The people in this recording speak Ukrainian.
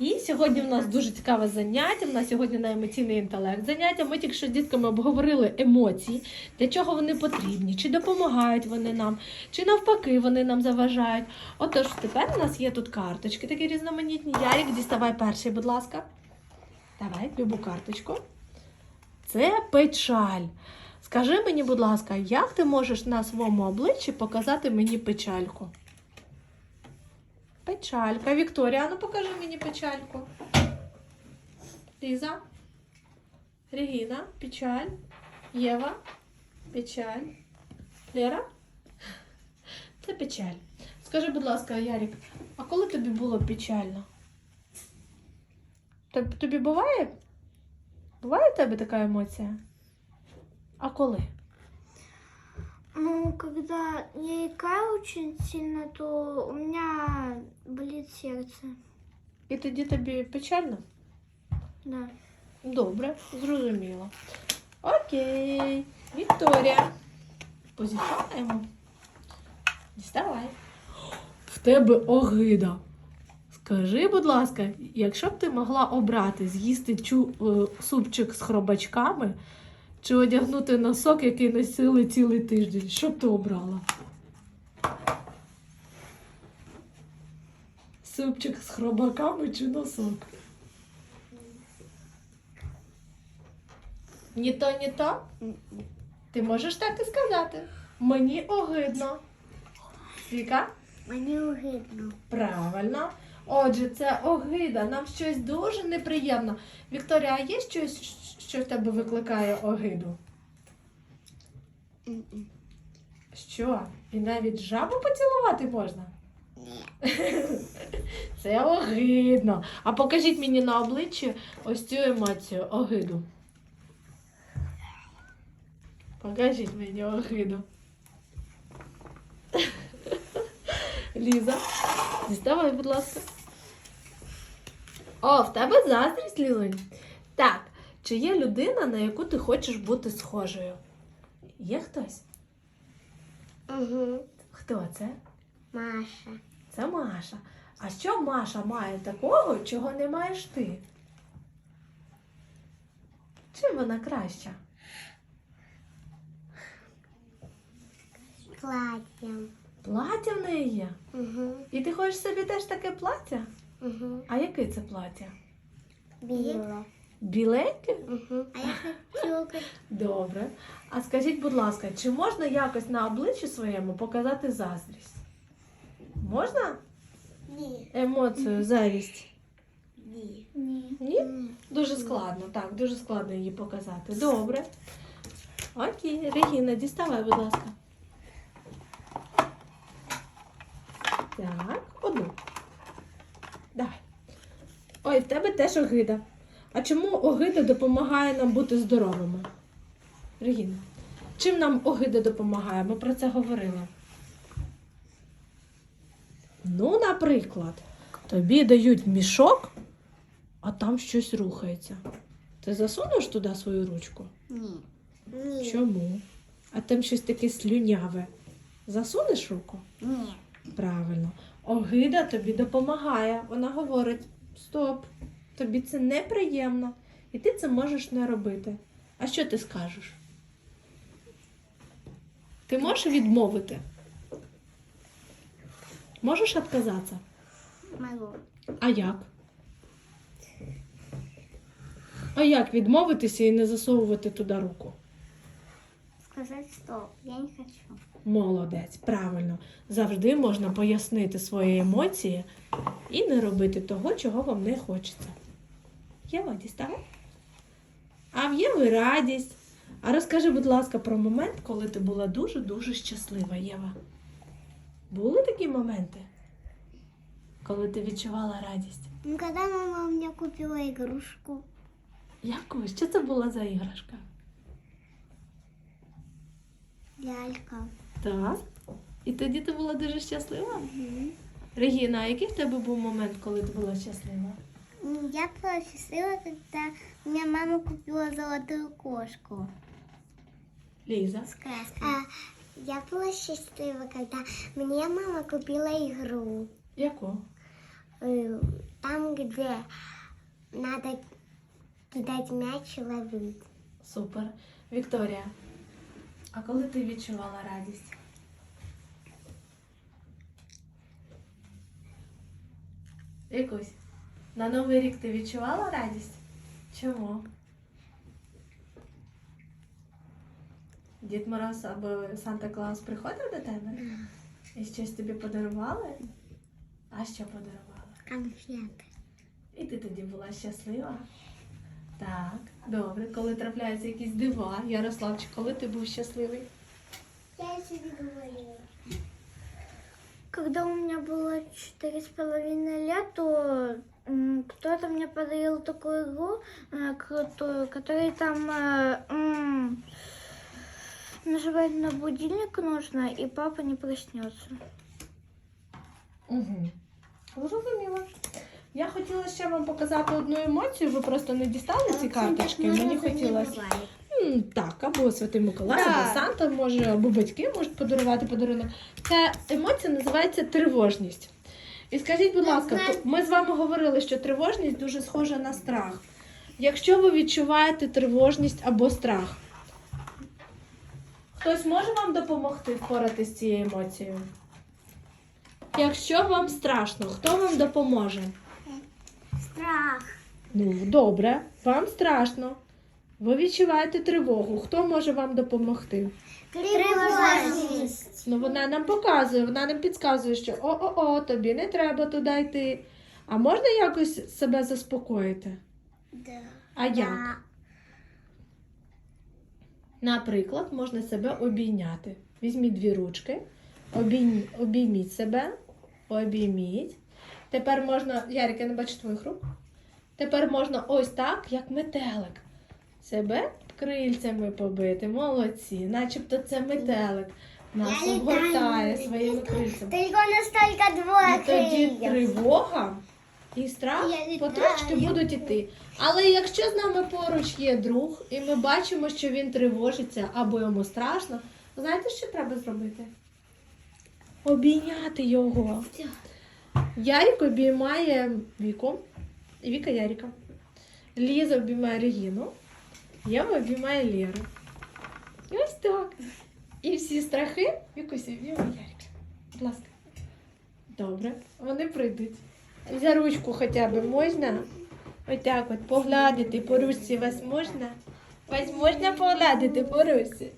І сьогодні в нас дуже цікаве заняття. У нас сьогодні на емоційний інтелект заняття. Ми тільки що з дітками обговорили емоції, для чого вони потрібні, чи допомагають вони нам, чи навпаки вони нам заважають. Отож, тепер у нас є тут карточки такі різноманітні. Ярік, діставай перший, будь ласка. Давай, любу карточку. Це печаль. Скажи мені, будь ласка, як ти можеш на своєму обличчі показати мені печальку? Печалька. Вікторія, ну покажи мені печальку. Ліза. Регіна, печаль. Єва. Печаль. Лера. Це печаль. Скажи, будь ласка, Ярік, а коли тобі було печально? Тобі буває? Буває в тебе така емоція? А коли? Ну, когда я икаю очень сильно, то у меня болит сердце. І тоді тобі печально? Да. Добре, зрозуміло. Окей. Вікторія. Позіхаємо. Діставай. В тебе огида. Скажи, будь ласка, якщо б ти могла обрати з'їсти чу, е, супчик з хробачками чи одягнути носок, який носили цілий тиждень, що б ти обрала? Супчик з хробаками чи носок? Ні то, ні то. Ти можеш так і сказати. Мені огидно. Віка? Мне угодно. Правильно. Отже, це огида. Нам щось дуже неприємно. Вікторія, а є щось, що в тебе викликає огиду? Що? І навіть жабу поцілувати можна? Це огидно. А покажіть мені на обличчі ось цю емоцію огиду. Покажіть мені огиду. Ліза, діставай, будь ласка. О, в тебе заздрість, Лілонь. Так, чи є людина, на яку ти хочеш бути схожою? Є хтось? Угу. Хто це? Маша. Це Маша. А що Маша має такого, чого не маєш ти? Чим вона краща? Платьем. Плаття в неї є. Угу. І ти хочеш собі теж таке плаття? Угу. А яке це плаття? Белое. Біленьке? Угу. А я хочу... Добре. А скажіть, будь ласка, чи можна якось на обличчі своєму показати заздрість? Можна Ні. емоцію завість? Ні. Ні. Ні? Дуже складно, так, дуже складно її показати. Добре. Окей, Регіна, діставай, будь ласка. Так, одну. Давай. Ой, в тебе теж огида. А чому огида допомагає нам бути здоровими? Регіна, чим нам огида допомагає? Ми про це говорили. Ну, наприклад, тобі дають мішок, а там щось рухається. Ти засунеш туди свою ручку? Ні. Ні. Чому? А там щось таке слюняве. Засунеш руку? Ні. Правильно. Огида тобі допомагає. Вона говорить: стоп, тобі це неприємно, і ти це можеш не робити. А що ти скажеш? Ти можеш відмовити? Можеш відказатися? Могу. А як? А як відмовитися і не засовувати туди руку? Сказать стоп. Я не хочу. Молодець, правильно. Завжди можна пояснити свої емоції і не робити того, чого вам не хочеться. Єва, діставай. А в Єви радість. А розкажи, будь ласка, про момент, коли ти була дуже-дуже щаслива, Єва. Були такі моменти, коли ти відчувала радість? Ну, когда мама мне купила игрушку. Яку? Що це була за іграшка? Лялька. Так. І тоді ти була дуже щаслива? Угу. Регіна, а який в тебе був момент, коли ти була щаслива? Я была счастлива, когда мне мама купила золотую кошку Ліза. с краской. А, я была счастлива, когда мне мама купила игру. Яку? э, там, где надо кидать мяч и ловить. Супер. Вікторія, а коли ти відчувала радість? Якусь. На Новий рік ти відчувала радість? Чому? Дід Мороз або Санта Клаус приходив до тебе? І щось тобі подарували? А що подарували? Конфеты. І ти тоді була щаслива? Так, добре. Коли трапляються якісь дива, Ярославчик, коли ти був щасливий? Я тебе говорила. Когда у меня было четыре с половиной лет, то м, кто-то мне подарил такую игру э, крутую, которая там э, м, нажимать на будильник нужно, и папа не проснется. Угу. Зрозуміло. Я хотіла ще вам показати одну емоцію, ви просто не дістали ці карточки. Мені хотілося. Так, або Святий Миколай, Да. або Санта може, або батьки можуть подарувати подарунок. Ця емоція називається тривожність. І скажіть, будь ласка, ми з вами говорили, що тривожність дуже схожа на страх. Якщо ви відчуваєте тривожність або страх, хтось може вам допомогти впоратися з цією емоцією? Якщо вам страшно, хто вам допоможе? Страх. Ну, добре, вам страшно. Ви відчуваєте тривогу. Хто може вам допомогти? Тревожность. Ну, вона нам показує, вона нам підказує, що о-о-о, тобі не треба туди йти. А можна якось себе заспокоїти? Да. А як? Наприклад, можна себе обійняти. Візьміть дві ручки, обійм... обійміть себе, обійміть. Тепер можна, Ярик, я не бачу твоїх рук. Тепер можна ось так, як метелик. Себе крильцями побити. Молодці. Начебто це метелик. Нас обгортає своїми крильцями. Только у нас два І тоді тривога і страх потрошки будуть іти. Але якщо з нами поруч є друг, і ми бачимо, що він тривожиться або йому страшно, знаєте, що треба зробити? Обійняти його. Ярик обіймає Віку, Віка Ярика. Ліза обіймає Регіну, Єва обіймає Леру. І ось так. І всі страхи якось обіймає Ярика. Будь ласка. Добре, вони прийдуть. За ручку хоча б можна? Отак от погладити по ручці вас можна? Вас можна погладити по ручці?